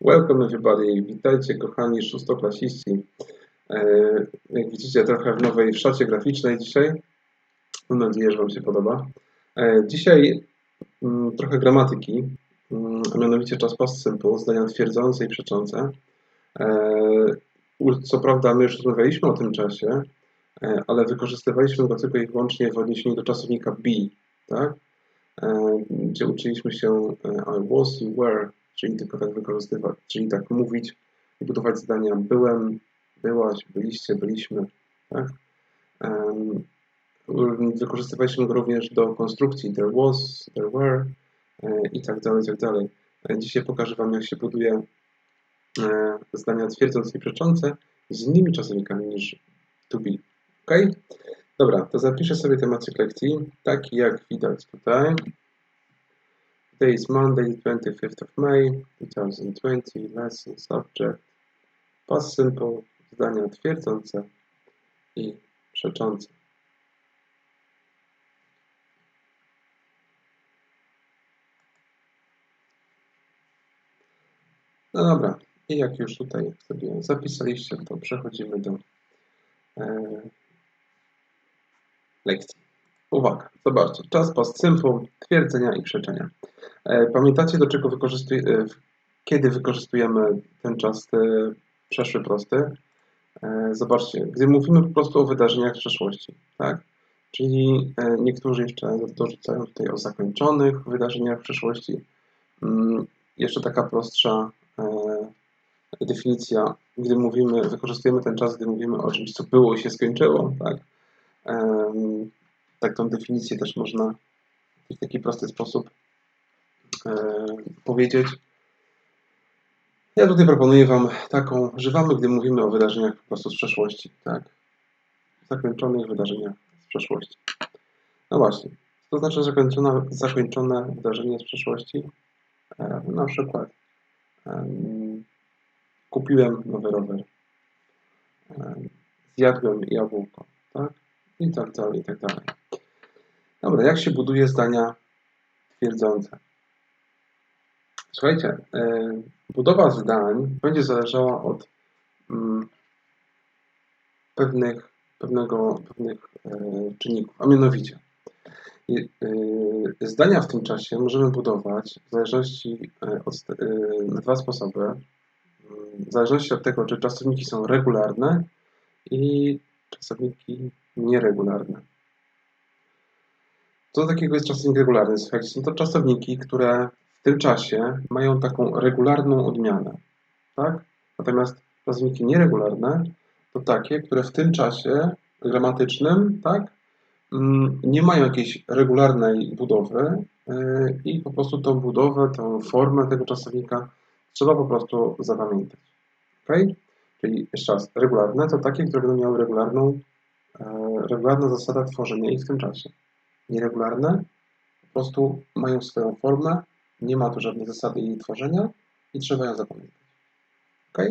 Welcome everybody, witajcie kochani szóstoklasiści. E, Jak widzicie trochę w nowej szacie graficznej dzisiaj. Mam nadzieję, że Wam się podoba. E, Dzisiaj mm, trochę gramatyki, mm, a mianowicie czas past simple, zdania twierdzące i przeczące. E, Co prawda my już rozmawialiśmy o tym czasie, ale wykorzystywaliśmy go tylko i wyłącznie w odniesieniu do czasownika be, tak? Gdzie uczyliśmy się I was, you were, czyli tylko tak wykorzystywać, czyli tak mówić i budować zdania byłem, byłaś, byliście, byliśmy, tak? Em, Wykorzystywaliśmy go również do konstrukcji there was, there were e, i tak dalej, i tak dalej. E, Dzisiaj pokażę Wam, jak się buduje e, zdania twierdzące i przeczące z innymi czasownikami niż to be. Ok? Dobra, to zapiszę sobie tematyk lekcji, taki jak widać tutaj. Today is Monday, 25th of May, 2020, lesson subject, past simple, zdania twierdzące i przeczące. No dobra, i jak już tutaj sobie zapisaliście, to przechodzimy do e, lekcji. Uwaga, zobaczcie, czas past simple, twierdzenia i przeczenia. E, Pamiętacie, do czego wykorzystuj, e, w- kiedy wykorzystujemy ten czas przeszły prosty? E, Zobaczcie, gdy mówimy po prostu o wydarzeniach z przeszłości, tak? Czyli e, niektórzy jeszcze dorzucają tutaj o zakończonych wydarzeniach w przeszłości. Mm, Jeszcze taka prostsza definicja, gdy mówimy, wykorzystujemy ten czas, gdy mówimy o czymś, co było i się skończyło, tak? Tak tą definicję też można w taki prosty sposób powiedzieć. Ja tutaj proponuję Wam taką, używamy, gdy mówimy o wydarzeniach po prostu z przeszłości, tak? Zakończonych wydarzeniach z przeszłości. No właśnie, to znaczy zakończone, zakończone wydarzenie z przeszłości? E, na przykład em, kupiłem nowy rower, em, zjadłem jabłko, tak? I tak dalej, i tak dalej. Dobra, jak się buduje zdania twierdzące? Słuchajcie, e, budowa zdań będzie zależała od mm, pewnych, pewnego, pewnych e, czynników, a mianowicie e, zdania w tym czasie możemy budować w zależności od, na dwa sposoby. Mm, W zależności od tego, czy czasowniki są regularne i czasowniki nieregularne. Co takiego jest czasownik regularny? Słuchajcie, są to czasowniki, które tym czasie mają taką regularną odmianę, tak? Natomiast czasowniki nieregularne to takie, które w tym czasie gramatycznym, tak? mm, Nie mają jakiejś regularnej budowy yy, i po prostu tą budowę, tą formę tego czasownika trzeba po prostu zapamiętać. Ok? Czyli jeszcze raz, regularne to takie, które będą miały regularną, e, regularna zasada tworzenia ich w tym czasie nieregularne, po prostu mają swoją formę, nie ma tu żadnej zasady jej tworzenia i trzeba ją zapamiętać. Ok?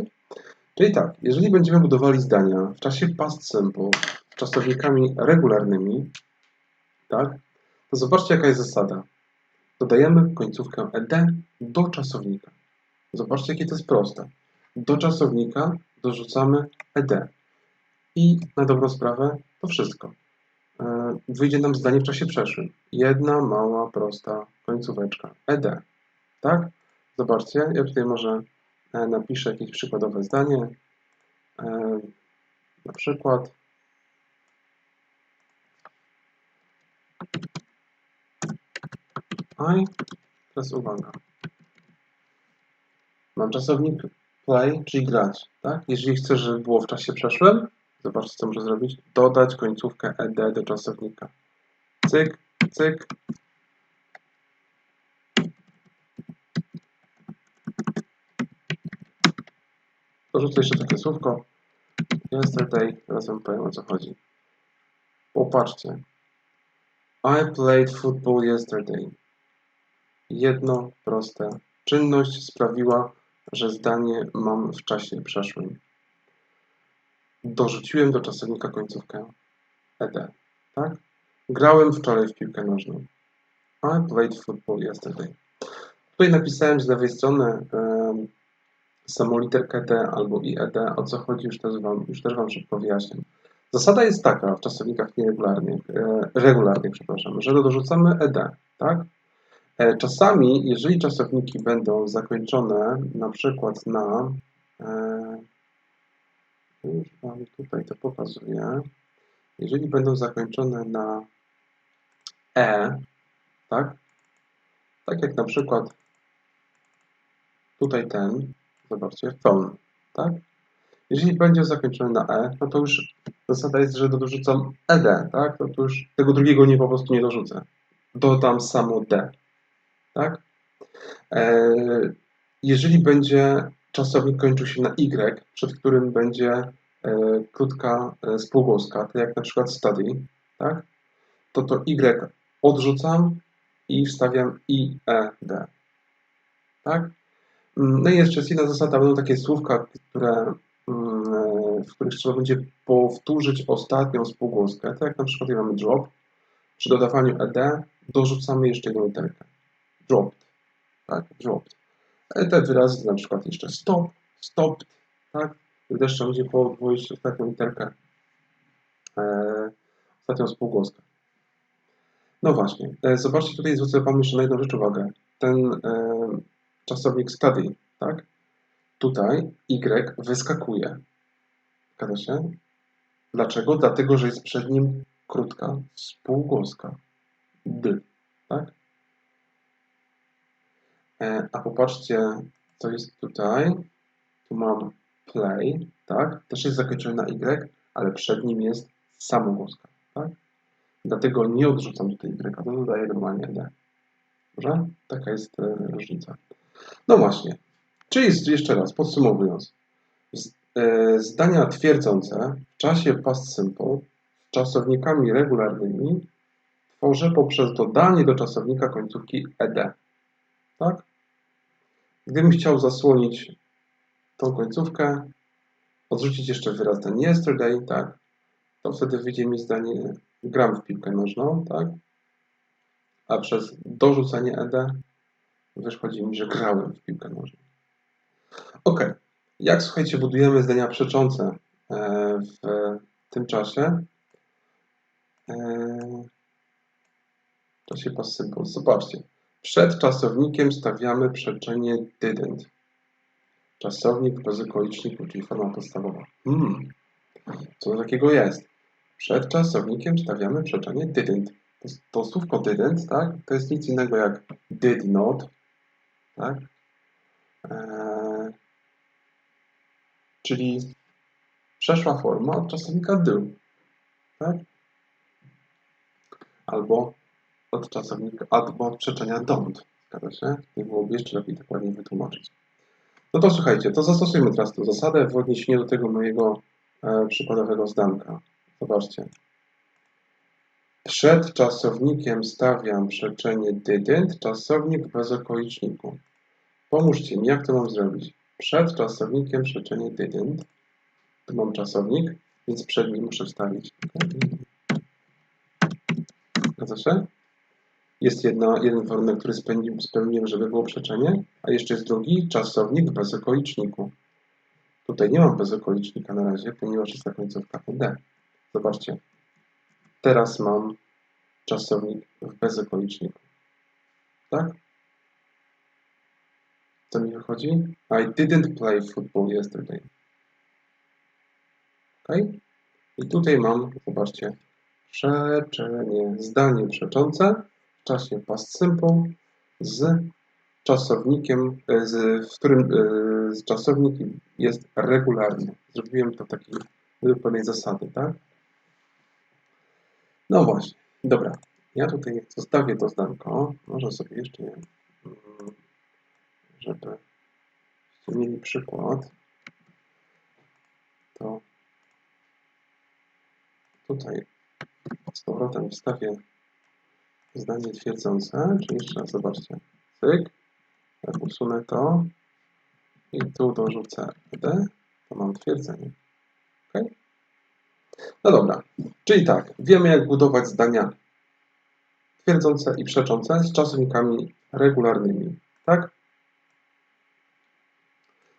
Czyli tak, jeżeli będziemy budowali zdania w czasie past simple czasownikami regularnymi, tak, to zobaczcie jaka jest zasada. Dodajemy końcówkę ed do czasownika. Zobaczcie jakie to jest proste. Do czasownika dorzucamy ed. I na dobrą sprawę to wszystko wyjdzie nam zdanie w czasie przeszłym. Jedna mała, prosta końcóweczka. ED. Tak? Zobaczcie, ja tutaj może e, napiszę jakieś przykładowe zdanie. E, Na przykład I, teraz uwaga. Mam czasownik play, czyli grać. Tak? Jeżeli chcę, żeby było w czasie przeszłym, zobaczcie, co muszę zrobić. Dodać końcówkę ed do czasownika. Cyk, cyk. Dorzucę jeszcze takie słówko. Yesterday, teraz wam powiem o co chodzi. Popatrzcie. I played football yesterday. Jedno proste. Czynność sprawiła, że zdanie mam w czasie przeszłym. Dorzuciłem do czasownika końcówkę ed. Tak? Grałem wczoraj w piłkę nożną. I played football yesterday. Tutaj napisałem z lewej strony em, samą literkę D albo IED, o co chodzi, już też Wam, już też wam szybko. Zasada jest taka w czasownikach nieregularnych, e, regularnych, przepraszam, że dorzucamy ED, tak? E, czasami, jeżeli czasowniki będą zakończone na przykład na e, już Wam tutaj to pokazuję. Jeżeli będą zakończone na E, tak? Tak jak na przykład tutaj ten, zobaczcie, phone, tak? Jeżeli będzie zakończony na E, no to już zasada jest, że dorzucam ED, tak? No to już tego drugiego nie po prostu nie dorzucę. Dodam samo D, tak? E, jeżeli będzie czasownik kończył się na Y, przed którym będzie e, krótka e, spółgłoska, tak jak na przykład study, tak? to to Y odrzucam i wstawiam I, E, D. Tak? Mm, no i jeszcze jest jedna zasada, będą takie słówka, które, mm, e, w których trzeba będzie powtórzyć ostatnią spółgłoskę, tak jak na przykład mamy drop. Przy dodawaniu ED dorzucamy jeszcze jedną literkę. Dropped. Tak, dropped. Te wyrazy na przykład jeszcze stop, stopped, tak? Gdy też trzeba będzie podwoić ostatnią literkę, e, ostatnią spółgłoskę. No właśnie, e, zobaczcie tutaj, zwrócę Wam jeszcze na jedną rzecz uwagę. Ten e, czasownik study, tak? Tutaj Y wyskakuje. Zgadza się? Dlaczego? Dlatego, że jest przed nim krótka spółgłoska. D, tak? E, a popatrzcie, co jest tutaj. Tu mam play, tak? Też jest zakończony na Y, ale przed nim jest samogłoska, tak? Dlatego nie odrzucam tutaj Y, to dodaję normalnie D. Dobrze? Taka jest e, różnica. No właśnie. Czyli jeszcze raz, podsumowując. E, zdania twierdzące w czasie past simple z czasownikami regularnymi tworzę poprzez dodanie do czasownika końcówki ed. Tak? Gdybym chciał zasłonić tą końcówkę, odrzucić jeszcze wyraz ten yesterday, tak, to wtedy wyjdzie mi zdanie gram w piłkę nożną, tak, a przez dorzucenie ed wychodzi mi, że grałem w piłkę nożną. Ok. Jak słuchajcie, budujemy zdania przeczące e, w tym czasie? W czasie simple. Zobaczcie. Przed czasownikiem stawiamy przeczenie didn't. Czasownik bezokoliczniku, czyli forma podstawowa. Hmm. Co takiego jest? Przed czasownikiem stawiamy przeczenie didn't. To, to słówko didn't, tak? To jest nic innego jak did not, tak? Eee, czyli przeszła forma od czasownika do, tak? Albo od czasownika, albo od przeczenia don't. Zgadza się? Nie byłoby jeszcze lepiej dokładnie wytłumaczyć. No to słuchajcie, to zastosujmy teraz tę zasadę w odniesieniu do tego mojego e, przykładowego zdanka. Zobaczcie. Przed czasownikiem stawiam przeczenie didn't, czasownik bez okoliczniku. Pomóżcie mi, jak to mam zrobić? Przed czasownikiem przeczenie didn't. Tu mam czasownik, więc przed nim muszę wstawić. Zgadza się? Jest jedna, jeden warunek, który spełniłem, żeby było przeczenie, a jeszcze jest drugi, czasownik bez okoliczniku. Tutaj nie mam bezokolicznika na razie, ponieważ jest ta końcówka D. Zobaczcie. Teraz mam czasownik w bezokoliczniku. Tak? Co mi wychodzi? I didn't play football yesterday. Ok? I tutaj mam, zobaczcie, przeczenie, zdanie przeczące czasie past simple z czasownikiem, z, w którym e, z czasownik jest regularny. Zrobiłem to takiej według pewnej zasady, tak? No właśnie, dobra. Ja tutaj zostawię to zdanko. Może sobie jeszcze, mm, żeby mieli przykład, to tutaj z powrotem wstawię zdanie twierdzące, czyli jeszcze raz zobaczcie, cyk, jak usunę to i tu dorzucę d, to mam twierdzenie. ok? No dobra, czyli tak, wiemy jak budować zdania twierdzące i przeczące z czasownikami regularnymi, tak?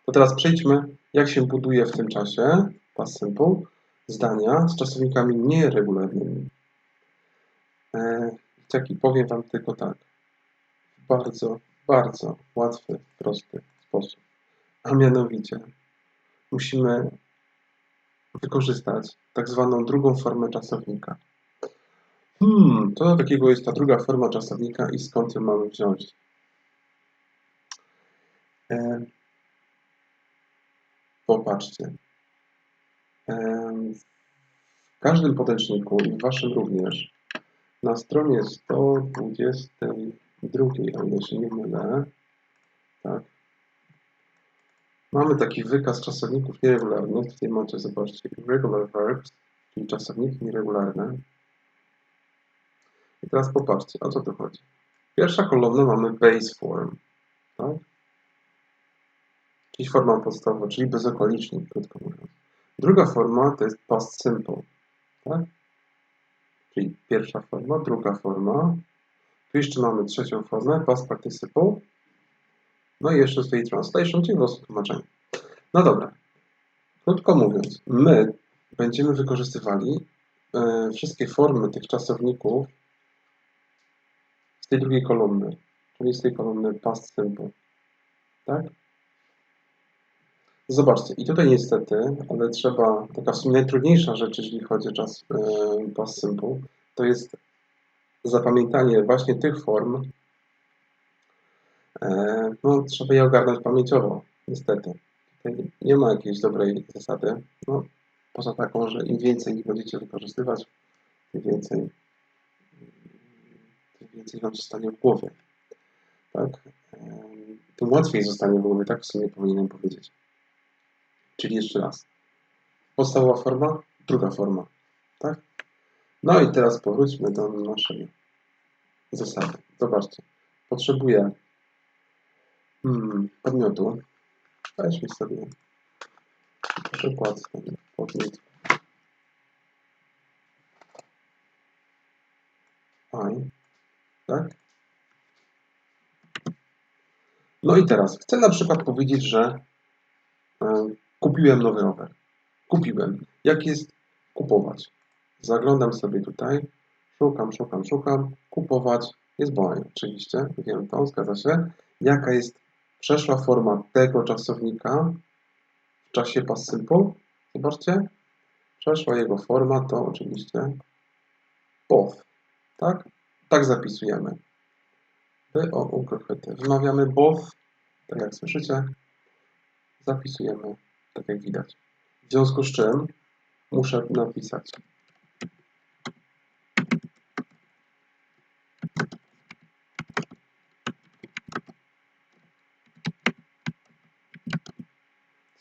To teraz przejdźmy, jak się buduje w tym czasie, past simple, zdania z czasownikami nieregularnymi. E, taki powiem Wam tylko tak. W bardzo, bardzo łatwy, prosty sposób. A mianowicie musimy wykorzystać tak zwaną drugą formę czasownika. Hmm, to takiego jest ta druga forma czasownika i skąd ją mamy wziąć? E, popatrzcie. E, w każdym podręczniku i w Waszym również na stronie 122, o ile się nie mylę, tak, mamy taki wykaz czasowników nieregularnych. Tutaj macie, zobaczcie, irregular verbs, czyli czasowniki nieregularne. I teraz popatrzcie, o co tu chodzi. Pierwsza kolumna mamy base form, tak? Czyli forma podstawowa, czyli bezokolicznik, krótko mówiąc. Druga forma to jest past simple, tak? Czyli pierwsza forma, druga forma. Tu jeszcze mamy trzecią formę, past participle. No i jeszcze tutaj translation, czyli po tłumaczenie. No dobra. Krótko mówiąc, my będziemy wykorzystywali e, wszystkie formy tych czasowników z tej drugiej kolumny, czyli z tej kolumny past simple. Tak? Zobaczcie, i tutaj niestety, ale trzeba, taka w sumie najtrudniejsza rzecz, jeżeli chodzi o czas past simple, to jest zapamiętanie właśnie tych form, e, no trzeba je ogarnąć pamięciowo, niestety. Tutaj nie ma jakiejś dobrej zasady, no poza taką, że im więcej ich będziecie wykorzystywać, tym więcej, tym więcej wam zostanie w głowie, tak? E, tym łatwiej zostanie w głowie, tak w sumie powinienem powiedzieć. Czyli jeszcze raz. Podstawowa forma, druga forma. Tak? No i teraz powróćmy do naszej zasady. Zobaczcie. Potrzebuję hmm, podmiotu. Weźmy sobie przykład podmiot I. Tak? No i teraz chcę na przykład powiedzieć, że Kupiłem nowy rower. Kupiłem. Jak jest kupować? Zaglądam sobie tutaj, szukam, szukam, szukam, kupować. Jest boy, oczywiście, wiem to, zgadza się. Jaka jest przeszła forma tego czasownika w czasie past simple? Zobaczcie. Przeszła jego forma to oczywiście both. Tak? Tak zapisujemy. By o ukryty. Wymawiamy both, tak jak słyszycie. Zapisujemy tak jak widać. W związku z czym muszę napisać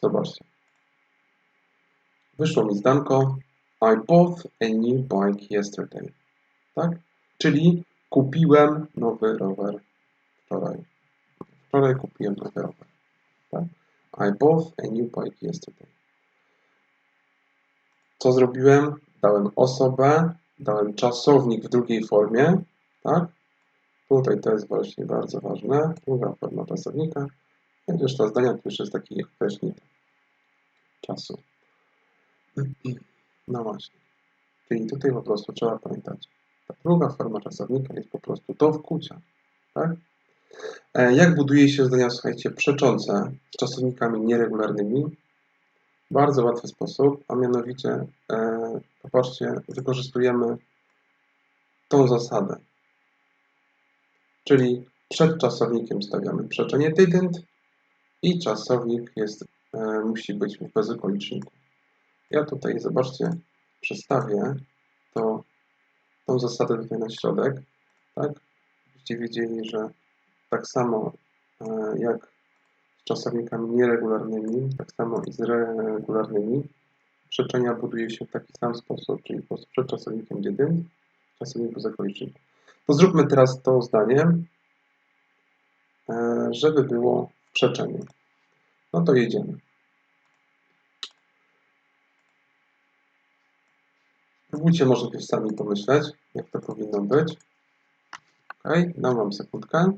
Zobaczcie. Wyszło mi zdanko I bought a new bike yesterday. Tak? Czyli kupiłem nowy rower wczoraj. Wczoraj kupiłem nowy rower. I bought a new bike yesterday. Co zrobiłem? Dałem osobę, dałem czasownik w drugiej formie, tak? Tutaj to jest właśnie bardzo ważne. Druga forma czasownika. I reszta zdania to już jest taki określnik czasu. No właśnie. Czyli tutaj po prostu trzeba pamiętać. Ta druga forma czasownika jest po prostu do wkucia. Tak? E, jak buduje się zdania, słuchajcie, przeczące z czasownikami nieregularnymi? Bardzo łatwy sposób, a mianowicie, e, popatrzcie, wykorzystujemy tą zasadę. Czyli przed czasownikiem stawiamy przeczenie didn't i czasownik jest, e, musi być w bezokoliczniku. Ja tutaj, zobaczcie, przestawię to, tą zasadę tutaj na środek, tak? Byście wiedzieli, że tak samo e, jak z czasownikami nieregularnymi, tak samo i z regularnymi, przeczenia buduje się w taki sam sposób, czyli po prostu przed czasownikiem didn't, czasowniku zakoliczniku. To zróbmy teraz to zdanie, e, żeby było w przeczeniu. No to jedziemy. Spróbujcie może sami pomyśleć, jak to powinno być. Ok, dam Wam sekundkę.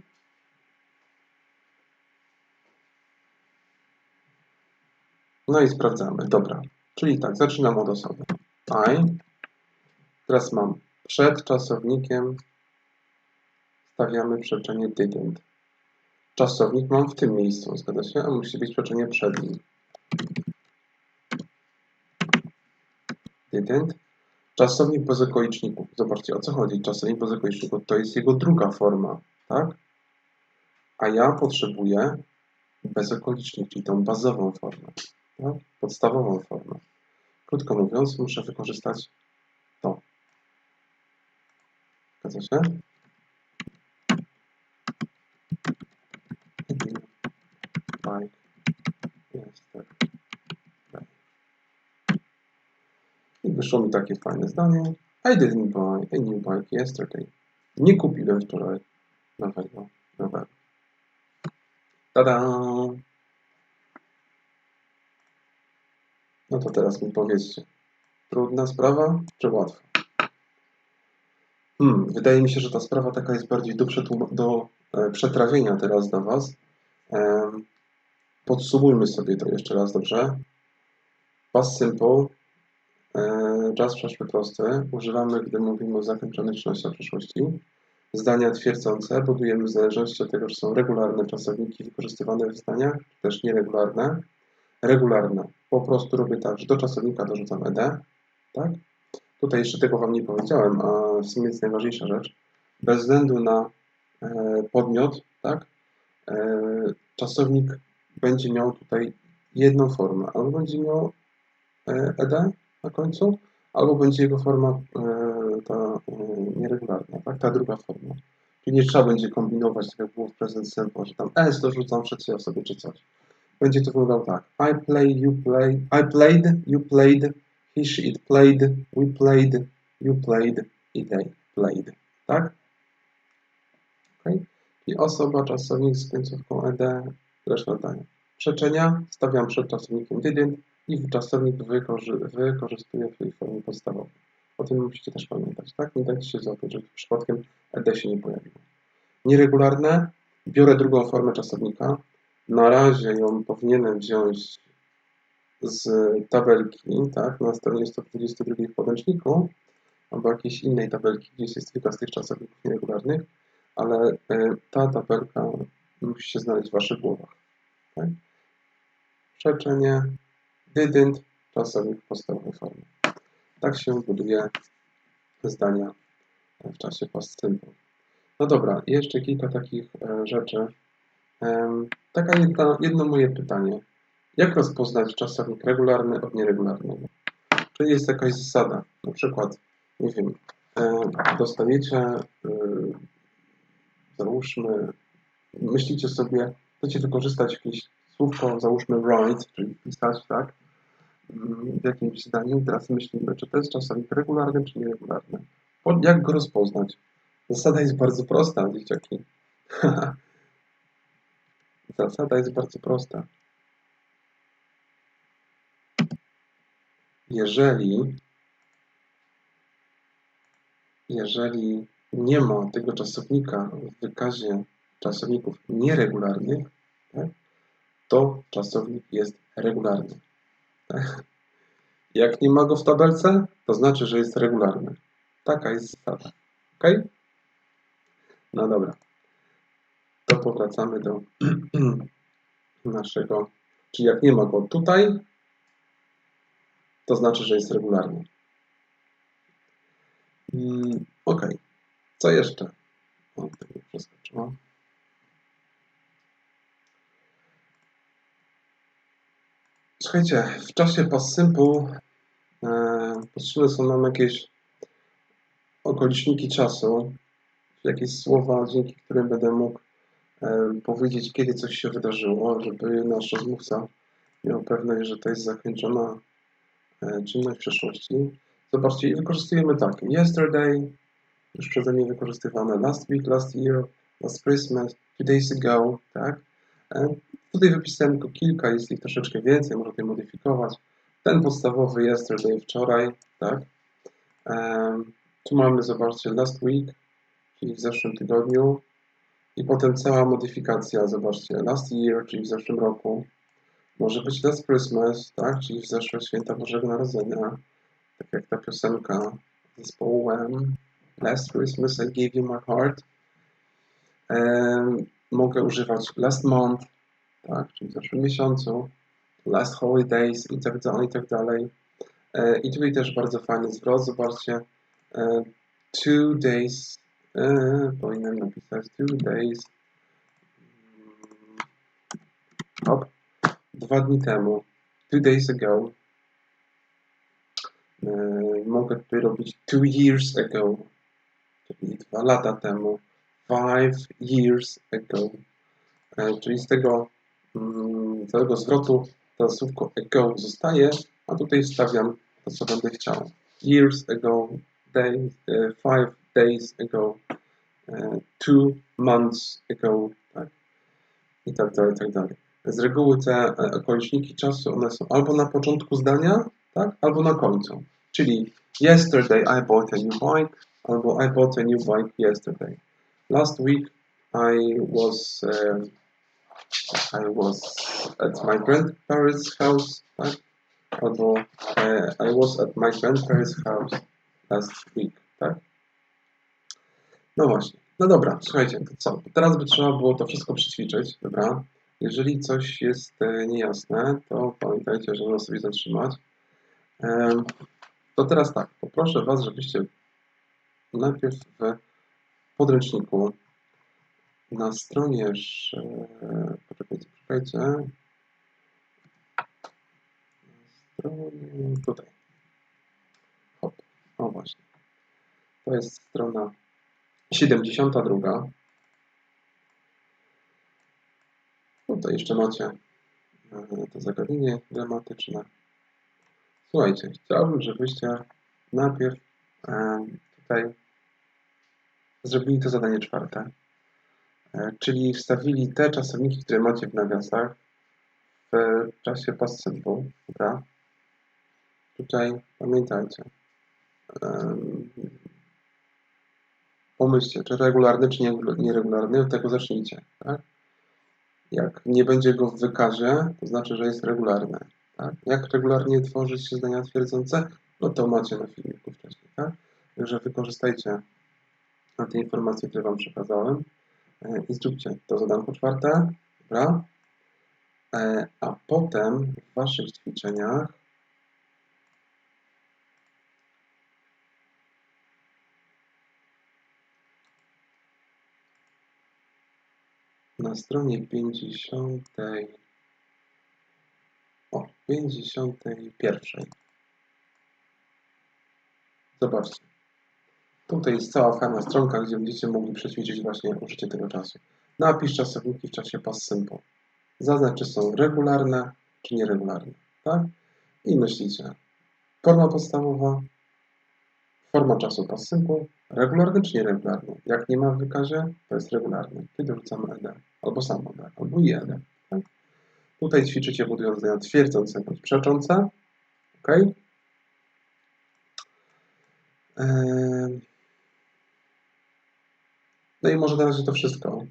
No i sprawdzamy. Dobra. Czyli tak, zaczynam od osoby. I. Teraz mam przed czasownikiem stawiamy przeczenie didn't. Czasownik mam w tym miejscu, zgadza się? A musi być przeczenie przed nim. Didn't. Czasownik bez okoliczników. Zobaczcie, o co chodzi. Czasownik bez okoliczników to jest jego druga forma, tak? A ja potrzebuję bezokolicznik, czyli tą bazową formę, tak? podstawową formę. Krótko mówiąc, muszę wykorzystać to. Zgadza się? Bike yesterday. I wyszło mi takie fajne zdanie. I didn't buy a new bike yesterday. Nie kupiłem wczoraj nowego roweru. Tada! No to teraz mi powiedzcie. Trudna sprawa czy łatwa? Hmm, wydaje mi się, że ta sprawa taka jest bardziej do, do e, przetrawienia teraz dla Was. E, podsumujmy sobie to jeszcze raz, dobrze? Past simple, e, czas przeszły prosty. Używamy, gdy mówimy o zakończonych czynnościach przyszłości. Zdania twierdzące budujemy w zależności od tego, czy są regularne czasowniki wykorzystywane w zdaniach, czy też nieregularne. Regularne. Po prostu robię tak, że do czasownika dorzucam ed, tak? Tutaj jeszcze tego Wam nie powiedziałem, a w sumie jest najważniejsza rzecz. Bez względu na e, podmiot, tak? E, czasownik będzie miał tutaj jedną formę. Albo będzie miał e, ed na końcu, albo będzie jego forma ta nieregularna, tak? Ta druga forma. Czyli nie trzeba będzie kombinować, tak jak było w present simple, że tam s dorzucam trzeciej osobie czy coś. Będzie to wyglądało tak. I play, you play, I played, you played, he, she, it played, we played, you played i they played. Tak? Ok? I osoba, czasownik z końcówką ed, reszta zdania. Przeczenia stawiam przed czasownikiem didn't i czasownik wykorzy wykorzystuję w tej formie podstawowej. O tym musicie też pamiętać, tak? Nie dajcie się złapać, żeby przypadkiem ed się nie pojawiło. Nieregularne. Biorę drugą formę czasownika. Na razie ją powinienem wziąć z tabelki, tak, na stronie 122 w podręczniku, albo jakiejś innej tabelki, gdzieś jest tylko z tych czasowników nieregularnych, ale e, ta tabelka musi się znaleźć w Waszych głowach. Tak? Przeczenie didn't, czasownik podstawowej formy. Tak się buduje zdania w czasie past simple. No dobra, jeszcze kilka takich e, rzeczy. Taka jedna, jedno moje pytanie. Jak rozpoznać czasownik regularny od nieregularnego? Czy jest jakaś zasada? Na przykład, nie wiem, dostajecie, e, załóżmy, myślicie sobie, chcecie wykorzystać jakieś słówko, załóżmy write, czyli pisać, tak, w jakimś zdaniu. Teraz myślimy, czy to jest czasownik regularny, czy nieregularny. Jak go rozpoznać? Zasada jest bardzo prosta, dzieciaki. Zasada jest bardzo prosta. Jeżeli, jeżeli nie ma tego czasownika w wykazie czasowników nieregularnych, tak, to czasownik jest regularny. Tak? Jak nie ma go w tabelce, to znaczy, że jest regularny. Taka jest zasada. Ok? No dobra. To powracamy do naszego. Czyli jak nie ma go tutaj, to znaczy, że jest regularny. Mm, ok. Co jeszcze? O, tego przeskoczyłam. Słuchajcie, w czasie past simple e, potrzebne są nam jakieś okoliczniki czasu, jakieś słowa, dzięki którym będę mógł powiedzieć, kiedy coś się wydarzyło, żeby nasz rozmówca miał pewność, że to jest zakończona e, czynność w przeszłości. Zobaczcie, wykorzystujemy tak. Yesterday, już przeze mnie wykorzystywane. Last week, last year, last Christmas, two days ago, tak? E, tutaj wypisałem tylko kilka, jest ich troszeczkę więcej, można je modyfikować. Ten podstawowy yesterday, wczoraj, tak? Tu mamy, zobaczcie, last week, czyli w zeszłym tygodniu. I potem cała modyfikacja, zobaczcie, last year, czyli w zeszłym roku. Może być Last Christmas, tak? Czyli w zeszłe święta Bożego Narodzenia. Tak jak ta piosenka zespołu Wham. Last Christmas I gave you my heart. mogę używać last month, tak? Czyli w zeszłym miesiącu. Last holidays i tak dalej, i tak dalej. E, I tutaj też bardzo fajny zwrot, zobaczcie. E, two days, e, powinienem napisać two days, hop, dwa dni temu, two days ago. Mogę tutaj robić two years ago, czyli dwa lata temu, five years ago. Czyli z tego mm, całego zwrotu to słówko ago zostaje, a tutaj wstawiam to, co będę chciał. Years ago, days, uh, five days ago, uh, two months ago, tak? I tak dalej, i tak dalej. Z reguły te okoliczniki czasu, one są albo na początku zdania, tak? Albo na końcu. Czyli yesterday I bought a new bike, albo I bought a new bike yesterday. Last week I was uh, I was at my grandparents' house, tak? Albo uh, I was at my grandparents' house last week, tak? No właśnie. No dobra, słuchajcie, to co? Teraz by trzeba było to wszystko przećwiczyć, dobra? Jeżeli coś jest e, niejasne, to pamiętajcie, że można sobie zatrzymać. To teraz tak, poproszę Was, żebyście najpierw w podręczniku na stronie, poczekajcie, poczekajcie, na stronie tutaj, o właśnie, to jest strona 72, tutaj jeszcze macie e, to zagadnienie gramatyczne. Słuchajcie, chciałbym, żebyście najpierw e, tutaj zrobili to zadanie czwarte. E, czyli wstawili te czasowniki, które macie w nawiasach w czasie simple, dobra? Tutaj pamiętajcie. Pomyślcie, czy regularny, czy nieregularny, od tego zacznijcie, tak? Jak nie będzie go w wykazie, to znaczy, że jest regularny. Tak? Jak regularnie tworzyć się zdania twierdzące? No to macie na filmiku wcześniej, tak? Także wykorzystajcie te informacje, które Wam przekazałem. I zróbcie to zadanko czwarte, dobra? E, a potem w Waszych ćwiczeniach na stronie 50 o 51 zobaczcie Tutaj jest cała fajna stronka, gdzie będziecie mogli przećwiczyć właśnie użycie tego czasu. Napisz czasowniki w czasie past simple. Zaznacz, czy są regularne, czy nieregularne. Tak? I myślicie. Forma podstawowa, forma czasu past simple, regularny czy nieregularny. Jak nie ma w wykazie, to jest regularny. Kiedy wrzucamy ed, albo sam ed, albo i ed. Tak? Tutaj ćwiczycie budując zdania twierdzące bądź przeczące. ok? No i może na razie to wszystko.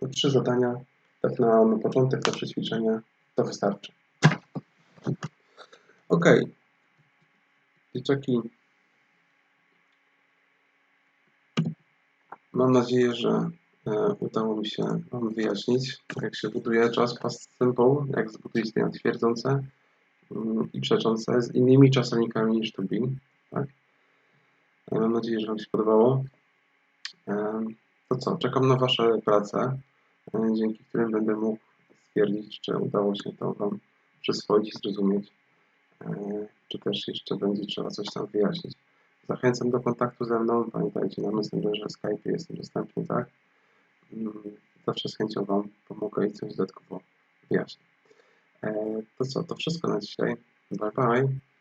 To trzy zadania, tak na, na początek, na przećwiczenie, to wystarczy. Ok. Dzieciaki, mam nadzieję, że e, udało mi się Wam wyjaśnić, jak się buduje czas past simple, jak zbudować zdania twierdzące mm, i przeczące z innymi czasownikami niż to be. Tak? E, mam nadzieję, że Wam się podobało. E, to co, czekam na Wasze prace, dzięki którym będę mógł stwierdzić, czy udało się to Wam przyswoić i zrozumieć, czy też jeszcze będzie trzeba coś tam wyjaśnić. Zachęcam do kontaktu ze mną. Pamiętajcie, na Messengerze, Skype jestem dostępny, tak? Mm, zawsze z chęcią Wam pomogę i coś dodatkowo wyjaśnię. E, to co, to wszystko na dzisiaj. Bye bye.